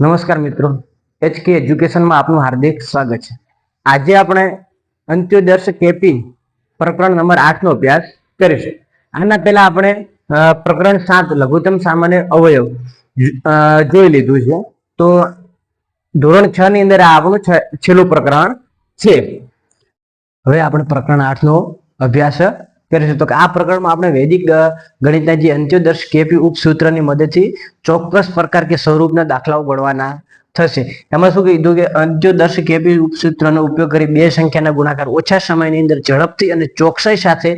નમસ્કાર મિત્રો. એચકે એજ્યુકેશનમાં આપનું હાર્દિક સ્વાગત છે. આજે આપણે અંત્યોદર્શ કેપી પ્રકરણ નંબર આઠનો અભ્યાસ કરીશું. આના પહેલા આપણે પ્રકરણ સાત, લઘુત્તમ સામાન્ય અવયવ જોઈ લીધું છે. તો ધોરણ છ ની અંદર આ આપણું છેલ્લું પ્રકરણ છે. હવે આપણે પ્રકરણ આઠનો અભ્યાસ કરીશું તો કે આ પ્રકરણમાં આપણે વૈદિક ગણિતના જે અંત્યોદર્શ કેપી ઉપસૂત્રની મદદથી ચોક્કસ પ્રકાર કે સ્વરૂપના દાખલાઓ ગણવાના થશે. એમાં શું કીધું કે અંત્યોદર્શ કેપી ઉપસૂત્રનો ઉપયોગ કરી બે સંખ્યાના ગુણાકાર ઓછા સમયની અંદર ઝડપથી અને ચોકસાઈ સાથે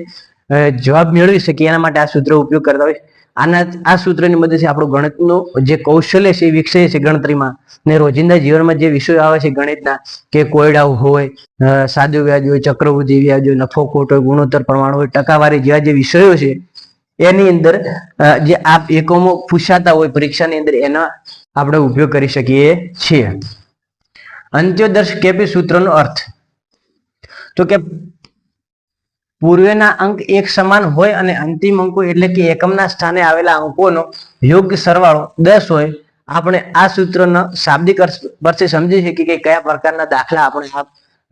જવાબ મેળવી શકીએ. એના માટે આ સૂત્ર ઉપયોગ કરતા હોય આના આ સૂત્રની મદદથી આપણું ગણિતનું જે કૌશલ્ય છે વિકસે છે ગણતરીમાં. ને રોજિંદા જીવનમાં જે વિષયો આવે છે ગણિતના, કે કોયડા હોય સાદું વ્યાજ હોય, ચક્રવૃદ્ધિ વ્યાજ હોય, નફો, ખોટ હોય, ગુણોત્તર પ્રમાણ હોય, ટકાવારી, જેવા જે વિષયો છે, એની અંદર જે આ એકમો પૂછાતા હોય પરીક્ષાની અંદર, એનો આપણે ઉપયોગ કરી શકીએ છીએ. અંત્યોદર્શ કેપી સૂત્રનો અર્થ. તો કે પૂર્વેના અંક એક સમાન હોય અને અંતિમ અંકો એટલે કે એકમના સ્થાને આવેલા અંકોનો યોગ્ય સરવાળો દસ હોય, આપણે આ સૂત્રના શાબ્દિક અર્થ પરથી સમજી શકીએ કે કયા પ્રકારના દાખલા આપણે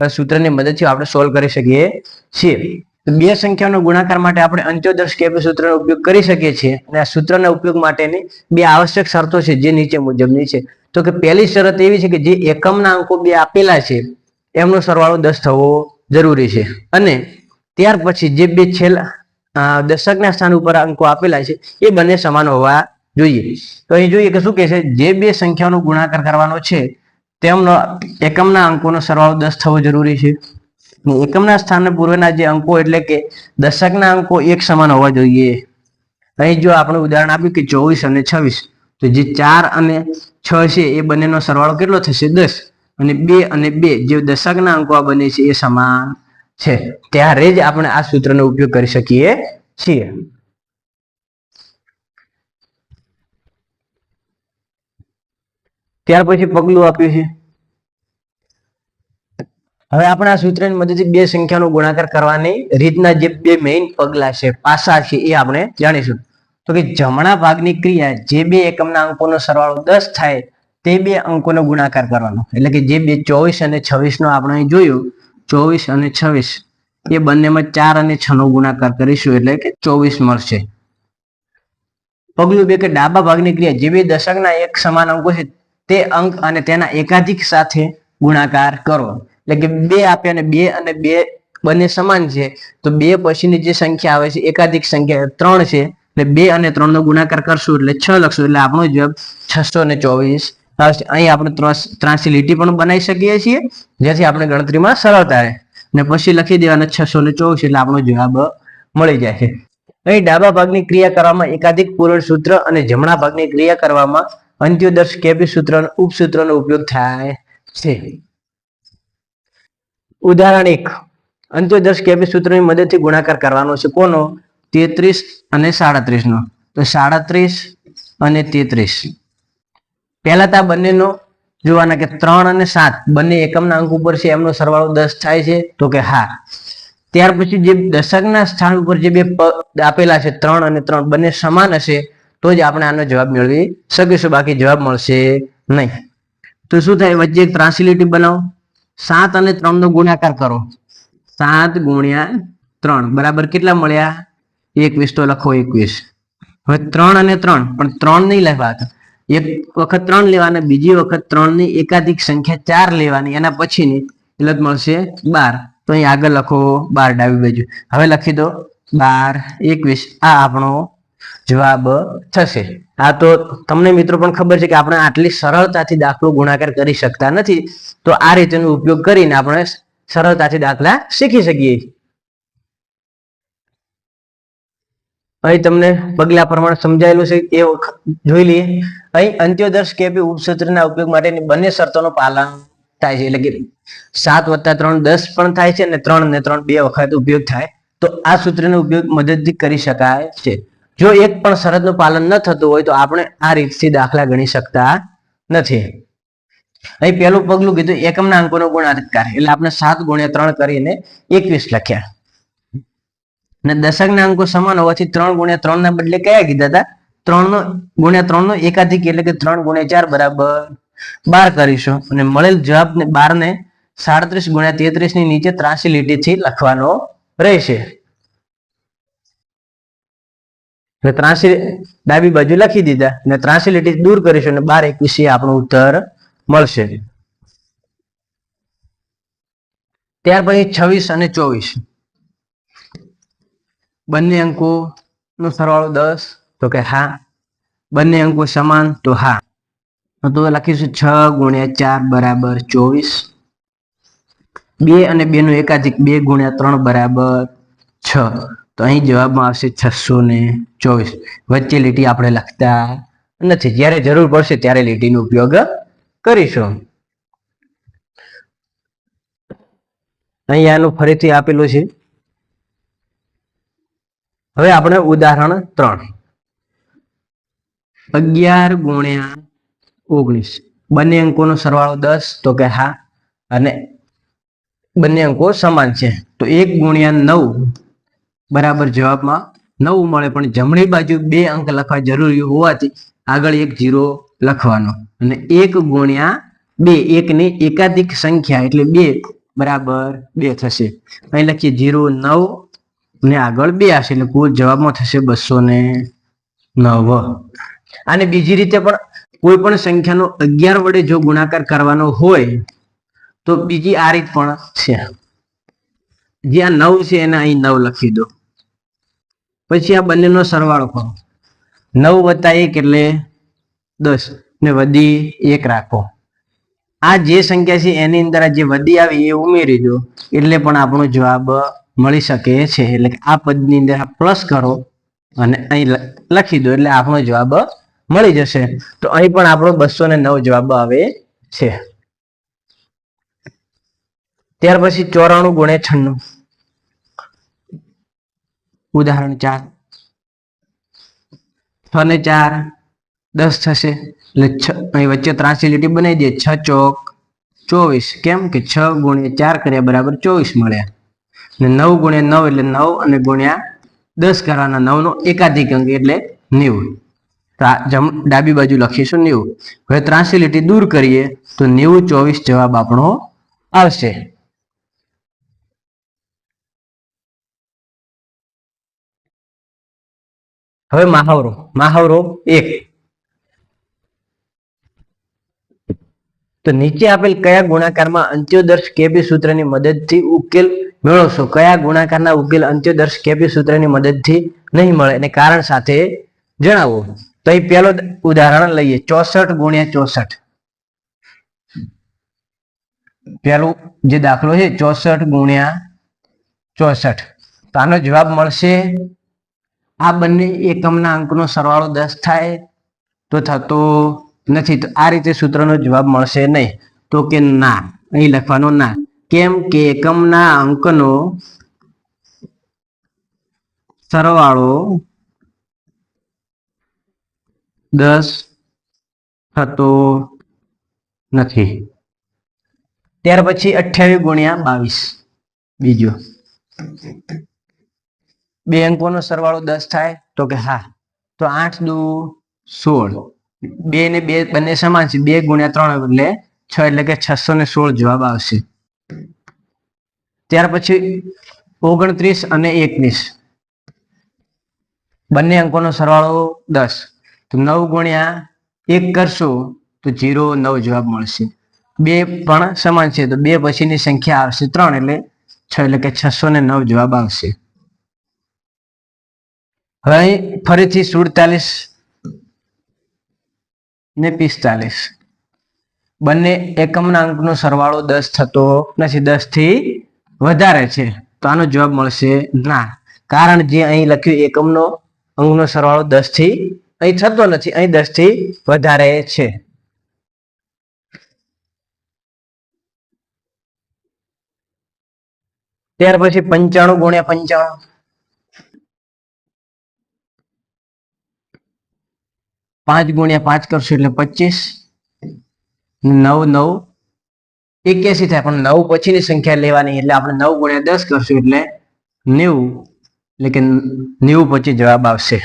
આ સૂત્રની મદદથી આપણે સોલ્વ કરી શકીએ છીએ. બે સંખ્યાનો ગુણાકાર માટે આપણે અંત્યોદર્શ કેપી સૂત્રનો ઉપયોગ કરી શકીએ છીએ અને આ સૂત્રના ઉપયોગ માટેની બે આવશ્યક શરતો છે જે નીચે મુજબની છે. તો કે પહેલી શરત એવી છે કે જે એકમના અંકો બે આપેલા છે, એમનો સરવાળો દસ થવો જરૂરી છે. અને ત્યાર પછી જે બે છેલ્લા દશકના સ્થાન ઉપર અંકો આપેલા છે, એ બંને સમાન હોવા જોઈએ. તો અહીં જોઈએ કે શું કહે છે, જે બે સંખ્યાનો ગુણાકાર કરવાનો છે, તેમનો એકમના અંકોનો સરવાળો દસ થવો જરૂરી છે. એકમના સ્થાન પૂર્વના જે અંકો એટલે કે દશકના અંકો એક સમાન હોવા જોઈએ. અહીં જો આપણે ઉદાહરણ આપ્યું કે ચોવીસ અને છવ્વીસ, તો જે ચાર અને છ છે, એ બંનેનો સરવાળો કેટલો થશે? દસ. અને બે અને બે, જે દશકના અંકો આ બને છે, એ સમાન છે. ત્યારે જ આપણે આ સૂત્રનો ઉપયોગ કરી શકીએ છીએ. ત્યાર પછી પગલું આપ્યું છે. હવે આપણે આ સૂત્રની મદદથી બે સંખ્યાનો ગુણાકાર કરવાની રીતના જે બે મેઇન પગલા છે, પાસા છે, એ આપણે જાણીશું. તો કે જમણા ભાગની ક્રિયા જે બે એકમના અંકોનો સરવાળો દસ થાય, તે બે અંકોનો ગુણાકાર કરવાનો. એટલે કે જે બે ચોવીસ અને છવ્વીસ નો આપણે જોયું ચોવીસ અને છવ્વીસ. એ બંનેમાં ચાર અને છ નો ગુણાકાર કરીશું એટલે કે ચોવીસ મળશે. પગલું બે કે ડાબા ભાગની ક્રિયા જે બે દશકના એક સમાન અંકો છે, તે અંક અને તેના એકાધિક સાથે ગુણાકાર કરો. એટલે કે બે આપે અને બે અને બે બંને સમાન છે, તો બે પછીની જે સંખ્યા આવે છે, એકાધિક સંખ્યા ત્રણ છે, એટલે બે અને ત્રણ નો ગુણાકાર કરશું એટલે છ લખશું એટલે આપણો જવાબ છસો ને ચોવીસ અહીં આપણે ત્રાસ- લીટી પણ બનાવી શકીએ છીએ, જેથી આપણે ગણતરીમાં સરળતા રહે. ને પછી લખી દેવાના છસો ને ચોવીસ એટલે આપણો જવાબ મળી જાય છે. અહીં ડાબા ભાગની ક્રિયા કરવામાં એકાધિક પૂરણ સૂત્ર અને જમણા ભાગની ક્રિયા કરવામાં અંત્યોદર્શ કેપી સૂત્ર ઉપસૂત્રનો ઉપયોગ થાય છે. ઉદાહરણ એક. અંત્યોદર્શ કેપી સૂત્રની મદદથી ગુણાકાર કરવાનો છે કોનો? તેત્રીસ અને સાડત્રીસ નો તો સાડત્રીસ અને તેત્રીસ. પહેલા તો આ બંનેનો જોવાના કે ત્રણ અને સાત, બંને એકમના અંક ઉપર છે, એમનો સરવાળો દસ થાય છે, તો કે હા. ત્યાર પછી જે દશકના સ્થાન ઉપર જે બે આપેલા છે, ત્રણ અને ત્રણ, બંને સમાન હશે, તો જ આપણે આનો જવાબ મેળવી શકીશું. બાકી જવાબ મળશે નહીં. તો શું થાય? વચ્ચે ત્રાસી બનાવો. સાત અને ત્રણ નો ગુણાકાર કરો. સાત ગુણ્યા ત્રણ. બરાબર કેટલા મળ્યા? એકવીસ તો લખો એકવીસ. હવે ત્રણ અને ત્રણ, પણ ત્રણ નહીં લેવા એક વખત ત્રણ લેવાના, બીજી વખત ત્રણની એકાધિક સંખ્યા ચાર લેવાની, એના પછીની એટલે મળશે બાર. તો અહીં આગળ લખો બાર ડાબી બાજુ. હવે લખી દો બાર એકવીસ. આ આપણો જવાબ થશે. આ તો તમને મિત્રો પણ ખબર છે કે આપણે આટલી સરળતાથી દાખલો ગુણાકાર કરી શકતા નથી. તો આ રીતેનો ઉપયોગ કરીને આપણે સરળતાથી દાખલા શીખી શકીએ. અહીં તમને પગલા પ્રમાણે સમજાયેલું છે, એ જોઈ લઈએ. અહીં અંત્યોદર્શ કેપી ઉપસૂત્રના ઉપયોગ માટેની બંને શરતોનું પાલન થાય છે, એટલે કે સાત વત્તા ત્રણ દસ પણ થાય છે અને ત્રણ ને ત્રણ બે વખત ઉપયોગ થાય. તો આ સૂત્રનો ઉપયોગ મદદથી કરી શકાય છે. જો એક પણ શરતનું પાલન ન થતું હોય તો આપણે આ રીતથી દાખલા ગણી શકતા નથી. અહીં પહેલું પગલું કીધું એકમના અંકોનો ગુણાકાર. એટલે આપણે સાત ગુણ્યા ત્રણ કરીને એકવીસ લખ્યા. અને દશકના અંકો સમાન હોવાથી ત્રણ ગુણ્યા ત્રણ ના બદલે કયા કીધા હતા? ત્રણ નો ગુણ્યા ત્રણ નો એકાધિક એટલે કે ત્રણ ગુણ્યા ચાર બરાબર બાર કરીશું. અને મળેલ જવાબને બાર ને સાડત્રીસ ગુણ્યા તેત્રીસની નીચે ત્રાસી લીટીથી લખવાનો રહેશે. એટલે ત્રાસી ડાબી બાજુ લખી દીધા અને ત્રાસી લીટી દૂર કરીશું અને બાર એકવીસ આપણો ઉત્તર મળશે. ત્યાર પછી છવ્વીસ અને ચોવીસ. બંને અંકો નો સરવાળો દસ, તો કે હા. બંને અંકો સમાન, તો હા. તો લખીશું છ ગુણ્યા ચાર બરાબર ચોવીસ. બે અને બે નું એકાધિક બે ગુણ્યા ત્રણ બરાબર છ. તો અહીં જવાબમાં આવશે છસો ને ચોવીસ. વચ્ચે લીટી આપણે લખતા નથી. જ્યારે જરૂર પડશે ત્યારે લીટીનો ઉપયોગ કરીશું. અહીંયાનું ફરીથી આપેલું છે. હવે આપણે ઉદાહરણ ત્રણ. અગિયાર ગુણ્યા ઓગણીસ. બંને અંકોનો સરવાળો દસ, તો કે હા. અને બંને અંકો સમાન છે. તો એક ગુણ્યા નવ બરાબર જવાબમાં નવ મળે, પણ જમણી બાજુ બે અંક લખવા જરૂરી હોવાથી આગળ એક જીરો લખવાનો. અને એક ગુણ્યા બે, એકની એકાધિક સંખ્યા એટલે બે બરાબર બે થશે. અહીં લખીએ જીરો, નવ ને આગળ બે હશે એટલે કુલ જવાબમાં થશે બસો ને નવ. અને બીજી રીતે પણ કોઈ પણ સંખ્યાનો અગિયાર વડે જો ગુણાકાર કરવાનો હોય, તો બીજી આ રીત પણ છે. જે આ નવ છે એને અહીં નવ લખી દો. પછી આ બંનેનો સરવાળો કરો. નવ વત્તા એક એટલે દસ. ને વધી એક રાખો. આ જે સંખ્યા છે એની અંદર જે વધી આવી એ ઉમેરી દો. એટલે પણ આપણો જવાબ મળી શકે છે. એટલે કે આ પદની અંદર પ્લસ કરો અને અહીં લખી દો એટલે આપણો જવાબ મળી જશે. તો અહીં પણ આપણો બસો ને નવ જવાબ આવે છે. ત્યાર પછી ચોરાણું ગુણે છન્નું. ઉદાહરણ ચાર. છ ને ચાર દસ થશે. એટલે છ, અહીં વચ્ચે ત્રાસી લીટી બનાવી દે. છ ચોક ચોવીસ. કેમ કે છ ગુણ્યા ચાર કર્યા બરાબર ચોવીસ મળ્યા નવ ગુણ્યા નવ એટલે નવ અને ગુણ્યા દસ કરવાના નવ નો એકાધિક અંક એટલે નેવું. ડાબી બાજુ લખીશું નેવું. હવે ત્રાસી લીટી દૂર કરીએ તો નેવું ચોવીસ જવાબ આપણો આવશે. હવે મહાવરો મહાવરો એક. તો નીચે આપેલ કયા ગુણાકારમાં અંત્યોદર્શ કેપી સૂત્રની મદદથી ઉકેલ મેળવશો કયા ગુણાકારના ઉકેલ અંત્યોદર્શ કેપી સૂત્રની મદદથી નહીં મળે? અને કારણ સાથે જણાવો. તો અહીં પહેલો ઉદાહરણ લઈએ. ચોસઠ ગુણ્યા ચોસઠ. પહેલું જે દાખલો છે, ચોસઠ ગુણ્યા ચોસઠ. તો આનો જવાબ મળશે, આ બંને એકમના અંકનો સરવાળો દસ થાય તો થતો નથી, તો આ રીતે સૂત્રનો જવાબ મળશે નહીં. તો કે ના, અહીં લખવાનો ના. કેમ કે એકમના અંકનો સરવાળો દસ થતો નથી. ત્યાર પછી અઠ્યાવીસ ગુણ્યા બાવીસ. બીજો. બે અંકોનો સરવાળો દસ થાય તો કે હા. તો આઠ દુ સોળ. બે ને બે, બંને સમાન છે. બે ગુણ્યા ત્રણ એટલે છ એટલે કે છસો ને સોળ જવાબ આવશે. ત્યાર પછી ઓગણત્રીસ અને એકવીસ. બંને અંકોનો સરવાળો દસ. તો નવ ગુણ્યા એક કરશો તો જીરો નવ જવાબ મળશે. બે પણ સમાન છે તો બે પછીની સંખ્યા આવશે ત્રણ એટલે છ એટલે કે છસો ને નવ જવાબ આવશે. હવે ફરીથી સુડતાલીસ ને પિસ્તાલીસ. બંને એકમના અંકનો સરવાળો દસ થતો નથી, દસથી વધારે છે. તો આનો જવાબ મળશે ના. કારણ જે અહીં લખ્યું એકમનો અંકનો સરવાળો દસથી અહીં થતો નથી, અહીં દસથી વધારે છે. ત્યાર પછી પંચાણું ગુણ્યા પંચાણું. પાંચ ગુણ્યા પાંચ કરશો એટલે પચીસ. નવ નવ. એક્યાસી થાય, પણ નવ પછીની સંખ્યા લેવાની એટલે આપણે નવ ગુણ્યા દસ કરશું એટલે નેવું. એટલે કે નેવું પછી જવાબ આવશે.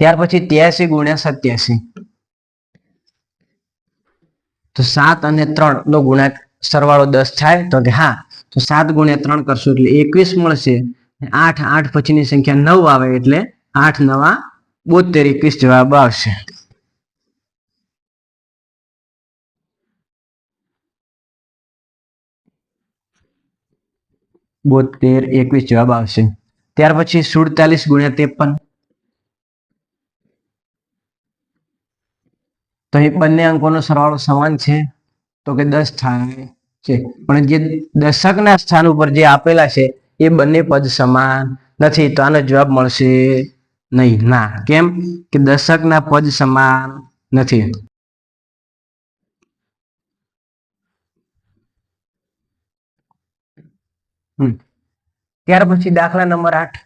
ત્યાર પછી ત્યાસી ગુણ્યા સત્યાસી. તો સાત અને ત્રણ નો ગુણાક સરવાળો દસ થાય, તો કે હા, તો સાત ગુણ્યા ત્રણ કરશું એટલે એકવીસ મળશે. આઠ આઠ પછીની સંખ્યા નવ આવે એટલે આઠ, નવા બોતેર, એકવીસ જવાબ આવશે. બોતેર, એકવીસ જવાબ આવશે. ત્યાર પછી સુડતાલીસ ગુણ્યા ત્રેપન. તો અહીં બંને અંકોનો સરવાળો સમાન છે. તો કે દસ થાય છે. પણ જે દશકના સ્થાન ઉપર જે આપેલા છે એ બંને પદ સમાન નથી, તો આનો જવાબ મળશે નહીં. ના, કેમ કે દશકના પદ સમાન નથી. ત્યાર પછી દાખલા નંબર આઠ.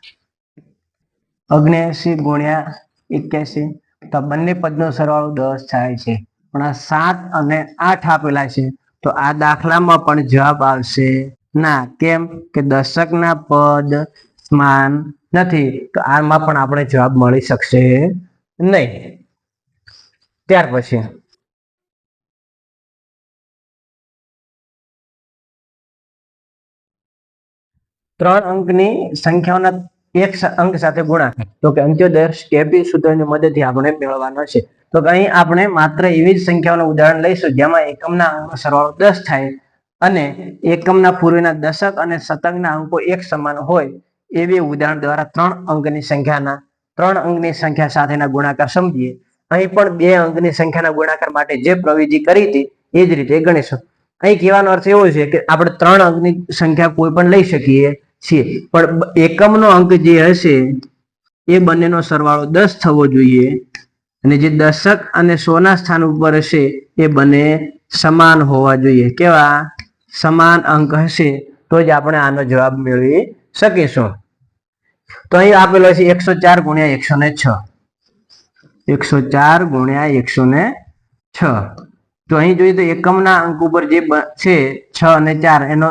અગ્નેસી ગુણ્યા એક્યાસી. તો બંને પદનો સરવાળો દસ થાય છે. પણ આ સાત અને આઠ આપેલા છે. તો આ દાખલામાં પણ જવાબ આવશે ના, કેમ કે દશકના પદ સમાન નથી. તો આમાં પણ આપણે જવાબ મળી શકશે નહીં. ત્યાર પછી. ત્રણ અંકની સંખ્યાઓના એક અંક સાથે ગુણાકાર. તો કે અંત્યોદય કેપી સૂત્રની મદદથી આપણે મેળવવાનો છે. તો અહીં આપણે માત્ર એવી જ સંખ્યાઓનું ઉદાહરણ લઈશું, જેમાં એકમના અંકનો સરવાળો દસ થાય. અને એકમના પૂર્વેના દશક અને શતકના અંકો એક સમાન હોય એવી ઉદાહરણ દ્વારા ત્રણ અંકની સંખ્યાના, ત્રણ અંકની સંખ્યા સાથેના ગુણાકાર સમજીએ. અહીં પણ બે અંકની સંખ્યાના ગુણાકાર માટે જે પ્રવિધિ કરી હતી, એ જ રીતે ગણીશું. અહીં કહેવાનો અર્થ એવો છે કે આપણે ત્રણ અંકની સંખ્યા કોઈ પણ લઈ શકીએ છીએ, પણ એકમનો અંક જે હશે, એ બંનેનો સરવાળો દસ થવો જોઈએ. અને જે દશક અને સોના સ્થાન ઉપર હશે, એ બંને સમાન હોવા જોઈએ. કેવા? સમાન અંક હશે, તો જ આપણે આનો જવાબ મેળવી શકીશું. તો અહીં આપેલો છે એકસો ચાર ગુણ્યા એકસો ને છ. એકસો ચાર ગુણ્યા એકસો ને છ. તો અહીં જોઈએ તો એકમના અંક ઉપર જે છે, છ અને ચાર, એનો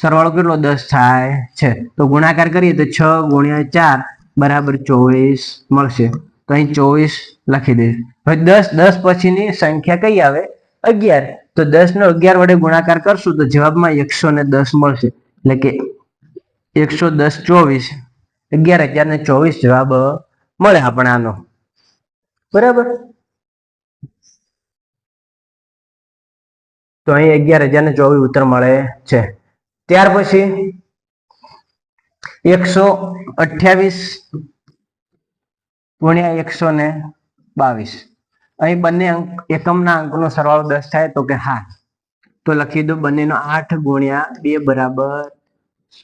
સરવાળો કેટલો? દસ થાય છે. તો ગુણાકાર કરીએ તો છ ગુણ્યા ચાર બરાબર ચોવીસ મળશે. તો અહીં ચોવીસ લખી દઈશ હવે દસ દસ પછીની સંખ્યા કઈ આવે? અગિયાર. તો દસ નો અગિયાર વડે ગુણાકાર કરશું તો જવાબમાં એકસો ને દસ મળશે. એટલે કે એકસો દસ ચોવીસ, અગિયાર હજાર ને ચોવીસ જવાબ મળે આપણે આનો. બરાબર? તો અહીં અગિયાર હજાર ને ચોવીસ ઉત્તર મળે છે. ત્યાર પછી એકસો અઠ્યાવીસ ગુણ્યા એકસો ને બાવીસ. અહીં બંને અંક, એકમના અંકનો સરવાળો દસ થાય તો કે હા તો લખી દો બંનેનો આઠ ગુણ્યા બે બરાબર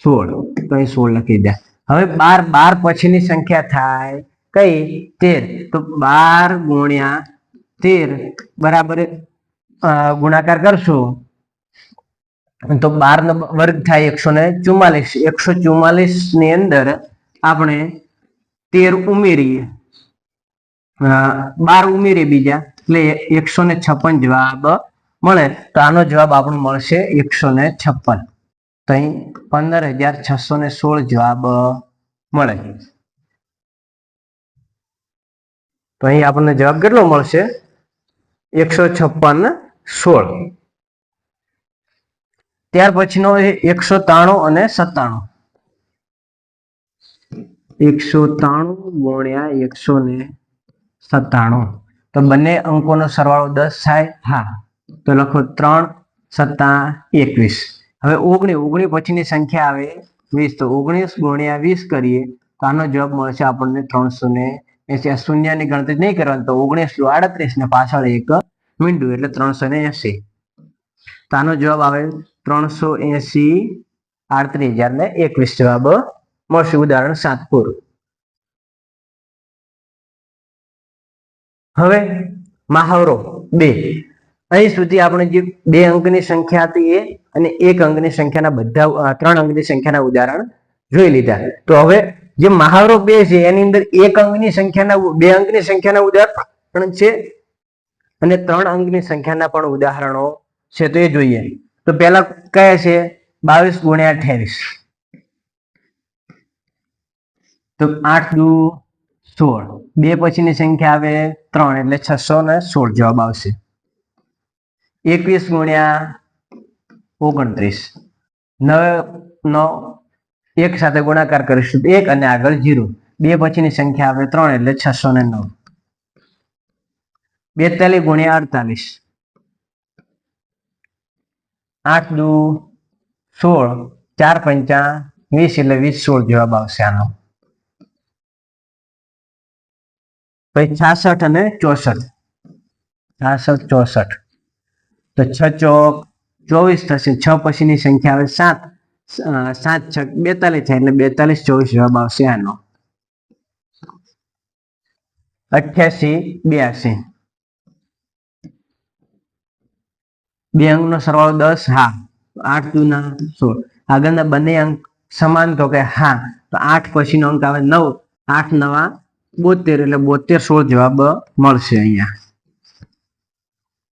સોળ. તો અહીં સોળ લખી દે. હવે બાર બાર પછીની સંખ્યા થાય કઈ? તેર. તો બાર ગુણ્યા તેર બરાબર ગુણાકાર કરશું. તો બાર નો વર્ગ થાય એકસો ને ચુમ્માલીસ એકસો ચુમ્માલીસની અંદર આપણે તેર ઉમેરીએ. બાર ઉમેરીએ બીજા. એટલે એકસો ને છપ્પન જવાબ મળે. તો આનો જવાબ આપણો મળશે એકસો ને છપ્પન. તો અહીં પંદર હજાર છસો ને સોળ જવાબ મળે. તો અહીં આપણને જવાબ કેટલો મળશે? એકસો છપ્પન સોળ ત્યાર પછીનો એકસો ત્રાણું અને સત્તાણું. એકસો ત્રાણું ગુણ્યા એકસો ને સત્તાણું. તો બંને અંકોનો સરવાળો દસ થાય. હા. તો લખો ત્રણ સત્તા એકવીસ. હવે ઓગણી ઓગણી પછીની સંખ્યા આવે વીસ. તો ઓગણીસ ગુણ્યા વીસ કરીએ તો આનો જવાબ મળશે આપણને ત્રણસો ને એસી. શૂન્યની ગણતરી નહીં કરવાની તો ઓગણીસ આડત્રીસ ને પાછળ એક મીંડું એટલે ત્રણસો ને એસી. તો આનો જવાબ આવે ત્રણસો એસી આડત્રીસ. હજાર ને એકવીસ જવાબ મળશે. ઉદાહરણ સાત પૂરું. હવે મહાવરો, બે. અહીં સુધી આપણે જે બે અંકની સંખ્યા હતી એ અને એક અંકની સંખ્યાના બધા ત્રણ અંકની સંખ્યાના ઉદાહરણ જોઈ લીધા. તો હવે જે મહાવરો બે છે, એની અંદર એક અંકની સંખ્યાના બે અંકની સંખ્યાના ઉદાહરણ છે અને ત્રણ અંકની સંખ્યાના પણ ઉદાહરણો છે, તો એ જોઈએ. તો પહેલા કયા છે બાવીસ ગુણ્યા અઠ્યાવીસ. તો આઠ દુ સોળ. બે પછીની સંખ્યા આવે ત્રણ, એટલે છસો ને સોળ જવાબ આવશે. એકવીસ ગુણ્યા ઓગણત્રીસ. નવ નો એક સાથે ગુણાકાર કરીશું એક અને આગળ જીરો. બે પછીની સંખ્યા આવે ત્રણ, એટલે છસો ને નવ. બેતાલીસ ગુણ્યા અડતાલીસ. આઠ દુ સોળ, ચાર પંચા વીસ, એટલે વીસ સોળ જવાબ આવશે આનો. પછી છાસઠ અને ચોસઠ. છાસઠ, ચોસઠ. તો છ ચોક ચોવીસ થશે. છ પછીની સંખ્યા આવે સાત. સાત છ, બેતાલીસ થાય એટલે બેતાલીસ, ચોવીસ જવાબ આવશે આનો. અઠ્યાસી, બ્યાસી. બે અંકનો સરવાળો દસ, હા. આઠ દુના સોળ. આગળના બંને અંક સમાન તો કે હા. તો આઠ પછીનો અંક આવે નવ. આઠ નવા બોતેર એટલે બોતેર સોળ જવાબ મળશે અહીંયા.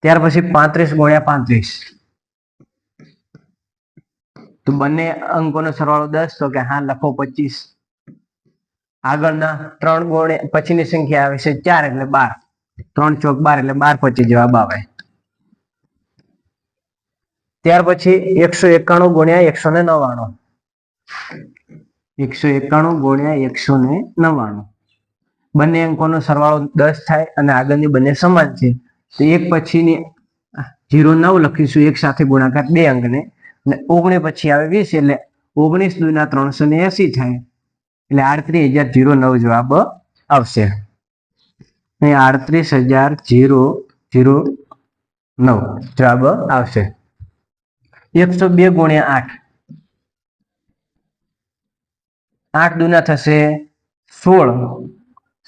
ત્યાર પછી પાંત્રીસ ગુણ્યા પાંત્રીસ. તો બંને અંકોનો સરવાળો દસ, તો કે હા, લખો પચીસ. આગળના ત્રણ ગુણ્યા પછીની સંખ્યા આવે છે ચાર એટલે બાર. ત્રણ ચોક બાર એટલે બાર પચીસ જવાબ આવે. ત્યાર પછી એકસો એકાણું ગુણ્યા એકસો ને નવ્વાણું. એકસો એકાણું ગુણ્યા એકસો ને નવ્વાણું. બંને અંકોનો સરવાળો દસ થાય અને આગળની બંને સમાન છે. તો એક પછીની જીરો નવ લખીશું, એક સાથે ગુણાકાર બે અંકને. અને ઓગણીસ પછી આવે વીસ એટલે ઓગણીસ દુના ત્રણસો ને એસી થાય. એટલે આડત્રીસ હજાર જીરો નવ જવાબ આવશે. આડત્રીસ હજાર જીરો જીરો નવ જવાબ આવશે. એકસો બે ગુણ્યા આઠ. આઠ દુના થશે સોળ.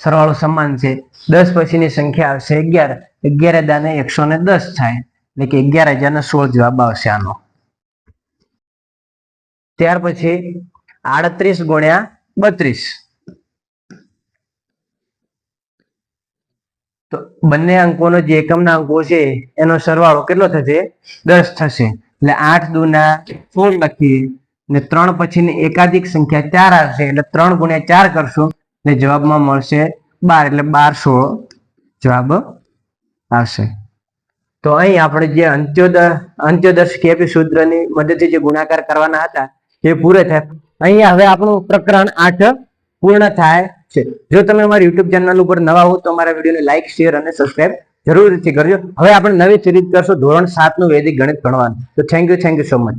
સરવાળો સમાન છે. દસ પછીની સંખ્યા આવશે અગિયાર. અગિયાર દાને એકસો ને દસ થાય. એટલે કે અગિયાર હજાર સોળ જવાબ આવશે આનો. ત્યાર પછી આડત્રીસ ગુણ્યા બત્રીસ. તો બંને અંકોનો જે એકમના અંકો છે, એનો સરવાળો કેટલો થશે? દસ થશે. એટલે આઠ દુના સોળ લખીએ. ને ત્રણ પછીની એકાધિક સંખ્યા ચાર આવશે. એટલે ત્રણ ગુણ્યા ચાર કરશું. એટલે જવાબમાં મળશે બાર, એટલે બાર સોળ જવાબ આવશે. તો અહીં આપણે જે અંત્યોદય અંત્યોદર્શ કેપી સૂત્રની મદદથી જે ગુણાકાર કરવાના હતા, એ પૂરે થાય. અહીંયા હવે આપણું પ્રકરણ આઠ પૂર્ણ થાય છે. જો તમે અમારી યુટ્યુબ ચેનલ ઉપર નવા હો તો અમારા વિડીયોને લાઇક શેર અને સબસ્ક્રાઇબ જરૂરથી કરજો. હવે આપણે નવી સિરીઝ કરશું ધોરણ સાતનું વૈદિક ગણિત ભણવાનું. તો thank you thank you so much